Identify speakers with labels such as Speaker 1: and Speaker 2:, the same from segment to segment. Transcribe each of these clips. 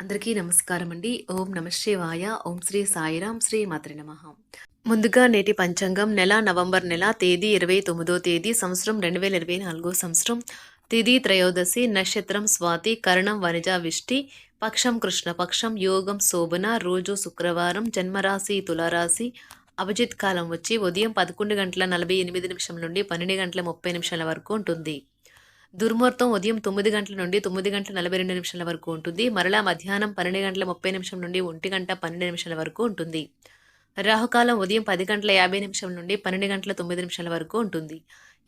Speaker 1: అందరికీ నమస్కారం అండి ఓం నమ శివాయ. ఓం శ్రీ సాయిరాం శ్రీ మాత్రి నమ. ముందుగా నేటి పంచాంగం నెల నవంబర్ నెల తేదీ ఇరవై తొమ్మిదో తేదీ సంవత్సరం రెండు వేల ఇరవై నాలుగో సంవత్సరం. తిథి త్రయోదశి నక్షత్రం స్వాతి కరణం వనిజ విష్టి పక్షం కృష్ణపక్షం యోగం శోభన రోజు శుక్రవారం జన్మరాశి తులారాశి అభిజిత్ కాలం వచ్చి ఉదయం పదకొండు గంటల నలభై ఎనిమిది నిమిషం నుండి పన్నెండు గంటల ముప్పై నిమిషాల వరకు ఉంటుంది. దుర్ముహూర్తం ఉదయం తొమ్మిది గంటల నుండి తొమ్మిది గంటల నలభై రెండు నిమిషాల వరకు ఉంటుంది. మరలా మధ్యాహ్నం పన్నెండు గంటల ముప్పై నిమిషం నుండి ఒంటి గంట పన్నెండు నిమిషాల వరకు ఉంటుంది. రాహుకాలం ఉదయం పది గంటల యాభై నిమిషం నుండి పన్నెండు గంటల తొమ్మిది నిమిషాల వరకు ఉంటుంది.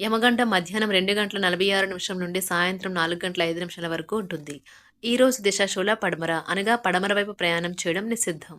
Speaker 1: యమగంట మధ్యాహ్నం రెండు గంటల నలభై ఆరు నిమిషం నుండి సాయంత్రం నాలుగు గంటల ఐదు నిమిషాల వరకు ఉంటుంది. ఈ రోజు దిశాశూల పడమర అనగా పడమర వైపు ప్రయాణం చేయడం నిషిద్ధం.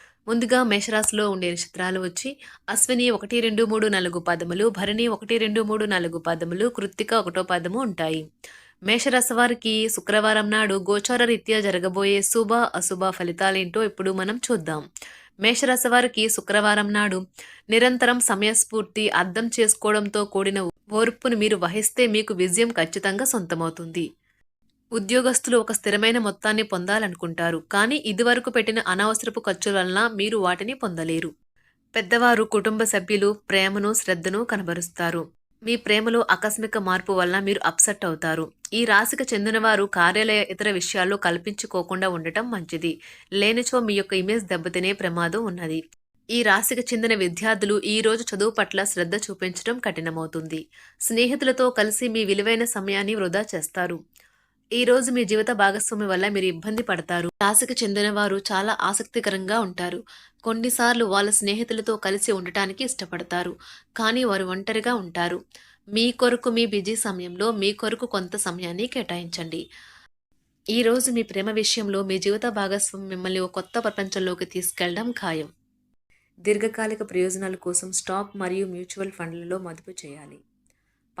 Speaker 1: ముందుగా మేషరాశిలో ఉండే నక్షత్రాలు వచ్చి అశ్విని ఒకటి రెండు మూడు నాలుగు పదములు భరణి ఒకటి రెండు మూడు నాలుగు పదములు కృత్తిక ఒకటో పదము ఉంటాయి. మేషరాశి వారికి శుక్రవారం నాడు గోచార రీత్యా జరగబోయే శుభ అశుభ ఫలితాలేంటో ఇప్పుడు మనం చూద్దాం. మేషరాశి వారికి శుక్రవారం నాడు నిరంతరం సమయస్ఫూర్తి అర్థం చేసుకోవడంతో కూడిన ఓర్పును మీరు వహిస్తే మీకు విజయం ఖచ్చితంగా సొంతమవుతుంది. ఉద్యోగస్తులు ఒక స్థిరమైన మొత్తాన్ని పొందాలనుకుంటారు కానీ ఇదివరకు పెట్టిన అనవసరపు ఖర్చుల వలన మీరు వాటిని పొందలేరు. పెద్దవారు కుటుంబ సభ్యులు ప్రేమను శ్రద్ధను కనబరుస్తారు. మీ ప్రేమలో ఆకస్మిక మార్పు వలన మీరు అప్సెట్ అవుతారు. ఈ రాశికి చెందినవారు కార్యాలయ ఇతర విషయాల్లో కల్పించుకోకుండా ఉండటం మంచిది. లేనిచో మీ యొక్క ఇమేజ్ దెబ్బతినే ప్రమాదం ఉన్నది. ఈ రాశికి చెందిన విద్యార్థులు ఈ రోజు చదువు పట్ల శ్రద్ధ చూపించడం కఠినమవుతుంది. స్నేహితులతో కలిసి మీ విలువైన సమయాన్ని వృధా చేస్తారు. ఈ రోజు మీ జీవిత భాగస్వామి వల్ల మీరు ఇబ్బంది పడతారు. రాశికి చెందిన వారు చాలా ఆసక్తికరంగా ఉంటారు. కొన్నిసార్లు వాళ్ళ స్నేహితులతో కలిసి ఉండటానికి ఇష్టపడతారు. కానీ వారు ఒంటరిగా ఉంటారు. మీ కొరకు మీ బిజీ సమయంలో మీ కొరకు కొంత సమయాన్ని కేటాయించండి. ఈ రోజు మీ ప్రేమ విషయంలో మీ జీవిత భాగస్వామి మిమ్మల్ని ఒక కొత్త ప్రపంచంలోకి తీసుకెళ్ళడం ఖాయం. దీర్ఘకాలిక ప్రయోజనాల కోసం స్టాక్ మరియు మ్యూచువల్ ఫండ్లలో మదుపు చేయాలి.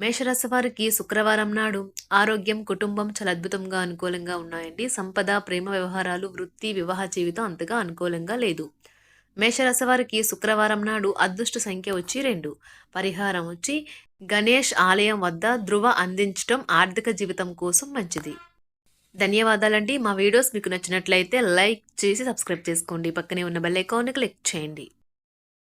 Speaker 1: మేషరాశి వారికి శుక్రవారం నాడు ఆరోగ్యం కుటుంబం చాలా అద్భుతంగా అనుకూలంగా ఉన్నాయండి. సంపద ప్రేమ వ్యవహారాలు వృత్తి వివాహ జీవితం అంతగా అనుకూలంగా లేదు. మేషరాశి వారికి శుక్రవారం నాడు అదృష్ట సంఖ్య వచ్చి రెండు. పరిహారం వచ్చి గణేష్ ఆలయం వద్ద ధృవ అందించడం ఆర్థిక జీవితం కోసం మంచిది. ధన్యవాదాలండి. మా వీడియోస్ మీకు నచ్చినట్లయితే లైక్ చేసి సబ్స్క్రైబ్ చేసుకోండి. పక్కనే ఉన్న బెల్ ఐకాన్ని క్లిక్ చేయండి.